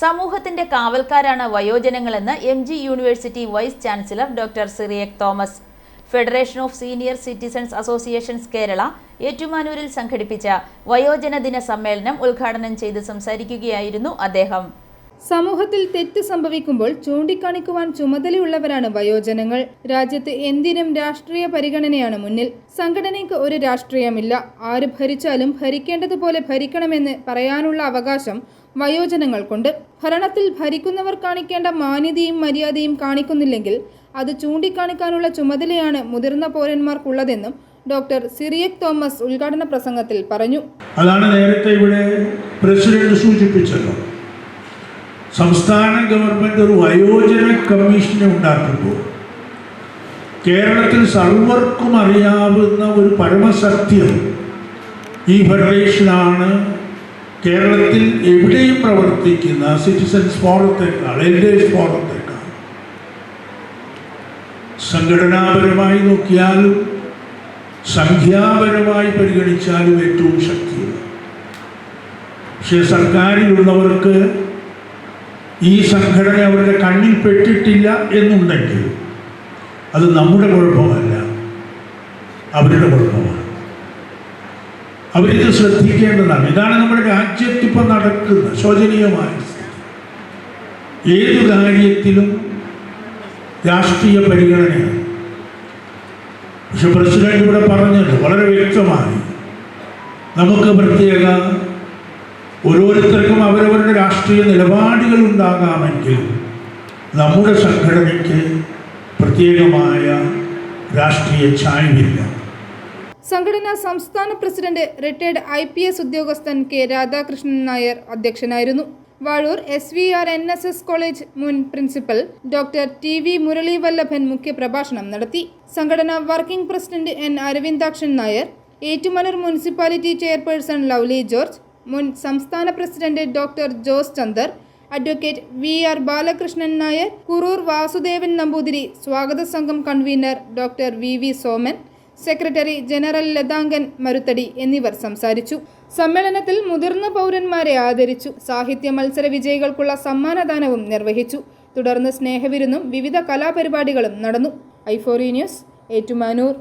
സമൂഹത്തിന്റെ കാവൽക്കാരാണ് വയോജനങ്ങളെന്ന് M G university vice chancellor doctor Cyriac Thomas. Federation of senior citizens associations Kerala ഏറ്റുമാനൂരിൽ സംഘടിപ്പിച്ച വയോജന ദിന സമ്മേളനം ഉദ്ഘാടനം ചെയ്ത് സംസാരിക്കുകയായിരുന്നു അദ്ദേഹം. സമൂഹത്തിൽ തെറ്റ് സംഭവിക്കുമ്പോൾ ചൂണ്ടിക്കാണിക്കുവാൻ ചുമതലയുള്ളവരാണ് വയോജനങ്ങൾ. രാജ്യത്ത് എന്തിനും രാഷ്ട്രീയ പരിഗണനയാണ് മുന്നിൽ. സംഘടനയ്ക്ക് ഒരു രാഷ്ട്രീയമില്ല. ആര് ഭരിച്ചാലും ഭരിക്കേണ്ടതുപോലെ ഭരിക്കണമെന്ന് പറയാനുള്ള അവകാശം വയോജനങ്ങൾക്കുണ്ട് ഭരണത്തിൽ ഭരിക്കുന്നവർ കാണിക്കേണ്ട മാന്യതയും മര്യാദയും കാണിക്കുന്നില്ലെങ്കിൽ അത് ചൂണ്ടിക്കാണിക്കാനുള്ള ചുമതലയാണ് മുതിർന്ന പൗരന്മാർക്കുള്ളതെന്നും ഡോക്ടർ സിറിയക് തോമസ് ഉദ്ഘാടന പ്രസംഗത്തിൽ പറഞ്ഞു. അതാണ് നേരത്തെ ഇവിടെ പ്രസിഡന്റ് സൂചിപ്പിച്ചല്ലോ. സംസ്ഥാന ഗവൺമെന്റ് ഒരു വയോജന കമ്മീഷനെ ഉണ്ടാക്കുമ്പോൾ കേരളത്തിൽ സർവർക്കും അറിയാവുന്ന ഒരു പരമസത്യം ഈ ഫെഡറേഷനാണ് കേരളത്തിൽ എവിടെയും പ്രവർത്തിക്കുന്ന സിറ്റിസൺസ് ഫോറത്തേക്കാൾ എൽഡേഴ്സ് ഫോറത്തേക്കാൾ സംഘടനാപരമായി നോക്കിയാലും സംഖ്യാപരമായി പരിഗണിച്ചാലും ഏറ്റവും ശക്തിയുള്ളത്. പക്ഷേ സർക്കാരിലുള്ളവർക്ക് ഈ സംഘടന അവരുടെ കണ്ണിൽ പെട്ടിട്ടില്ല എന്നുണ്ടെങ്കിൽ അത് നമ്മുടെ കുഴപ്പമല്ല. അവരുടെ കുഴപ്പമാണ് അവരിത് ശ്രദ്ധിക്കേണ്ടതാണ്. ഇതാണ് നമ്മുടെ രാജ്യത്തിപ്പോൾ നടക്കുന്ന ശോചനീയമായ ഏത് കാര്യത്തിലും രാഷ്ട്രീയ പരിഗണനയാണ്. പക്ഷെ പ്രസിഡന്റ് ഇവിടെ പറഞ്ഞത് വളരെ വ്യക്തമായി. നമുക്ക് പ്രത്യേക ഓരോരുത്തർക്കും അവരവരുടെ രാഷ്ട്രീയ നിലപാടുകൾ ഉണ്ടാകാമെങ്കിൽ നമ്മുടെ സംഘടനയ്ക്ക് പ്രത്യേകമായ രാഷ്ട്രീയ ചായ്വില്ല. സംഘടന സംസ്ഥാന president retired I P S ഉദ്യോഗസ്ഥൻ കെ രാധാകൃഷ്ണൻ നായർ അധ്യക്ഷനായിരുന്നു. Vazhoor S V R N S S college മുൻ principal doctor T V Muraleevallabhan മുഖ്യപ്രഭാഷണം നടത്തി. സംഘടനാ working president N Aravindakshan Nair Ettumanoor municipality chairperson Lovely George മുൻ സംസ്ഥാന president doctor Jose Chandar advocate V R Balakrishnan Nair Kuroor Vasudevan Namboothiri സ്വാഗത സംഘം convener doctor V V Soman secretary general Lathankan Maruthadi എന്നിവർ സംസാരിച്ചു. സമ്മേളനത്തിൽ മുതിർന്ന പൗരന്മാരെ ആദരിച്ചു. സാഹിത്യ മത്സര വിജയികൾക്കുള്ള സമ്മാനദാനവും നിർവഹിച്ചു. തുടർന്ന് സ്നേഹവിരുന്നും വിവിധ കലാപരിപാടികളും നടന്നു. ഐഫോറി ന്യൂസ് ഏറ്റുമാനൂർ.